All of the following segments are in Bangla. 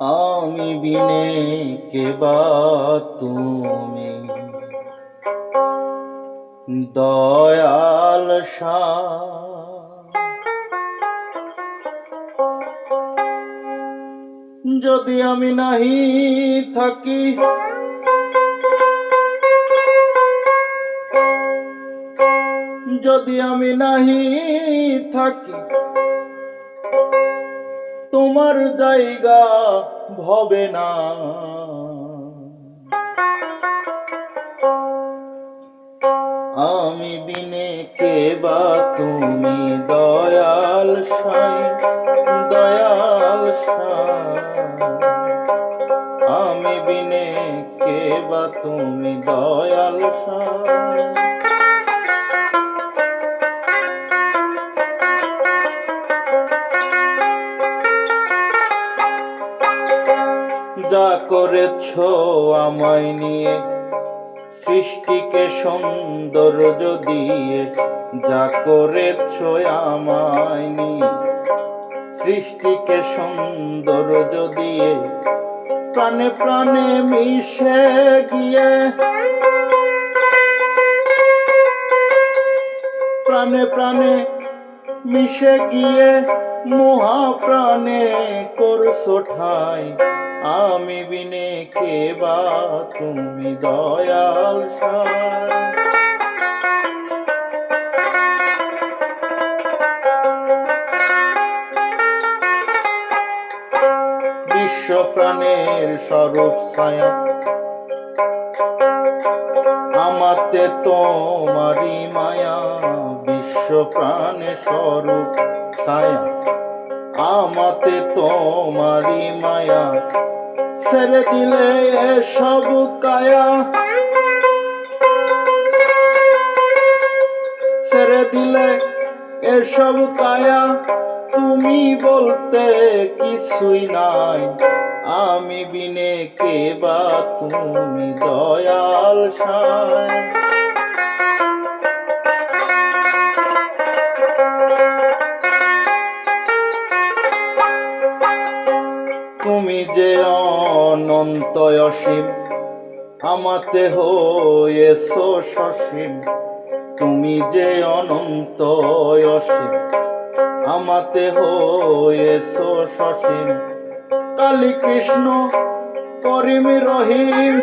আমি বিনে কেবা তুমি? দয়াল যদি আমি নাহি থাকি যদি আমি নাহি থাকি তোমার জায়গা ভবে না। আমি বিনে কে বা তুমি দয়াল সাই, দয়াল আমি বিনে কে বা তুমি দয়াল সাই। যা করেছ আমায় নিয়ে, সৃষ্টিকে সৌন্দর্য দিয়ে যা করেছ আমায় নিয়ে, সৃষ্টিকে সৌন্দর্য দিয়ে প্রাণে প্রাণে মিশে গিয়ে, প্রাণে প্রাণে মিশে গিয়ে মহাপ্রাণে করছ ঠাই। আমি বিনে কে বা? তুমি দয়াল বিশ্ব প্রাণের স্বরূপ ছায়া। আমাতে তোমারি মায়া। বিশ্ব প্রাণে স্বরূপ ছায়া। আমাতে তোমারি মায়া ছেড়ে দিলে সব কায়া। ছেড়ে দিলে এসব কায়া, তুমি বলতে কিছুই নাই। আমি বিনে কে বা তুমি দয়াল সায় তুমি যে অনন্ত অসীম আমাতে হয়েছ সসীম। তুমি যে অনন্ত অসীম আমাতে হয়েছ সসীম। কালী কৃষ্ণ, করিম রহিম।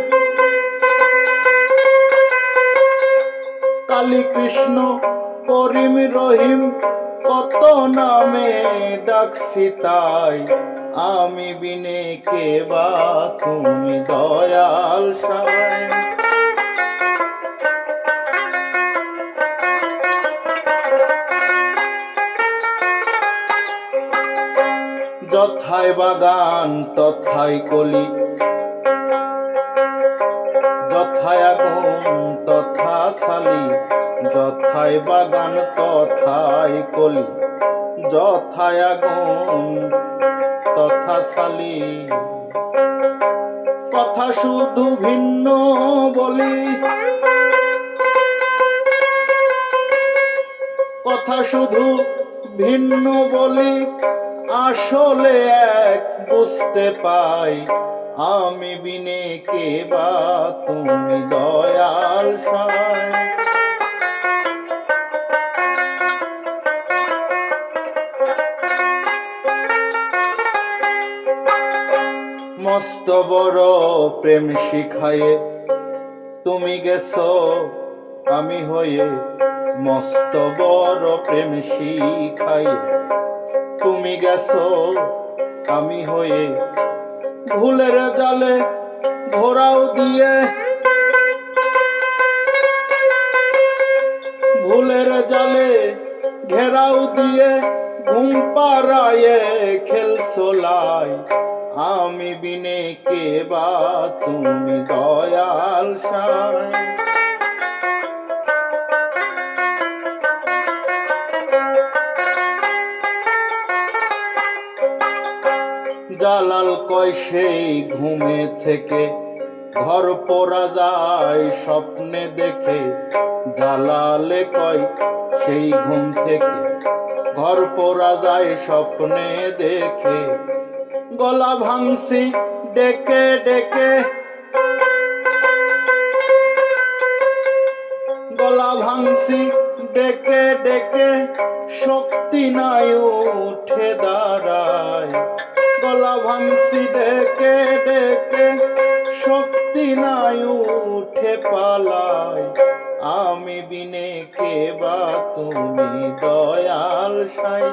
কালী কৃষ্ণ, করিম রহিম, কত নামে ডাকছি তাই। আমি বিনে কে বা? তুমি দয়াল সাই যথায় বাগান, তথায় কলি। যথায় আগুন, তথা শালি। যথায় বাগান, তথায় কলি। যথায় আগুন তথা কথা শুধু ভিন্ন বলি। কথা শুধু ভিন্ন বলি। আসলে এক বুঝতে পাই, আমি বিনে কে বা তুমি দয়াল সাই মস্ত বড় প্রেম শিখায়ে তুমি গেছো আমি হয়ে মস্ত বড় প্রেম শিখায়ে তুমি গেছো আমি হয়ে ভুলের জালে ঘোরাও দিয়ে ভুলের জালে ঘেরাও দিয়ে ঘুম পাড়ায়ে খেলছোলাই আমি বিনে কে বা তুমি দয়াল জালাল কয়, সেই ঘুমে থেকে ঘর পোড়া যায়, স্বপ্নে দেখে জালালে কয়, সেই ঘুম থেকে ঘর পোড়া যায়, স্বপ্নে দেখে গলা ভাঙছি, ডেকে ডেকে। গলা ভাঙছি, ডেকে ডেকে। শক্তি নাই উঠে দাঁড়ায়। গলা ভাঙছি, ডেকে ডেকে। শক্তি নাই উঠে পালায়। আমি বিনে কে বা তুমি দয়াল সাই,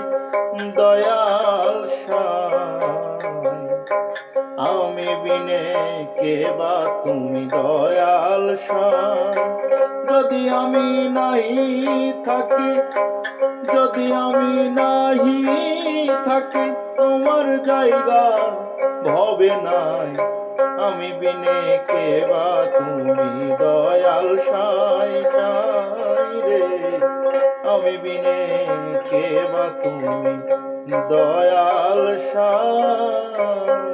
দয়াল বিনে কে বা তুমি দয়াল যদি আমি নাহি থাকি, যদি আমি নাহি থাকি, তোমার জায়গা ভবে নাই। আমি বিনে কে বা তুমি দয়াল সাই সাই রে। আমি বিনে কে বা তুমি দয়াল সাই।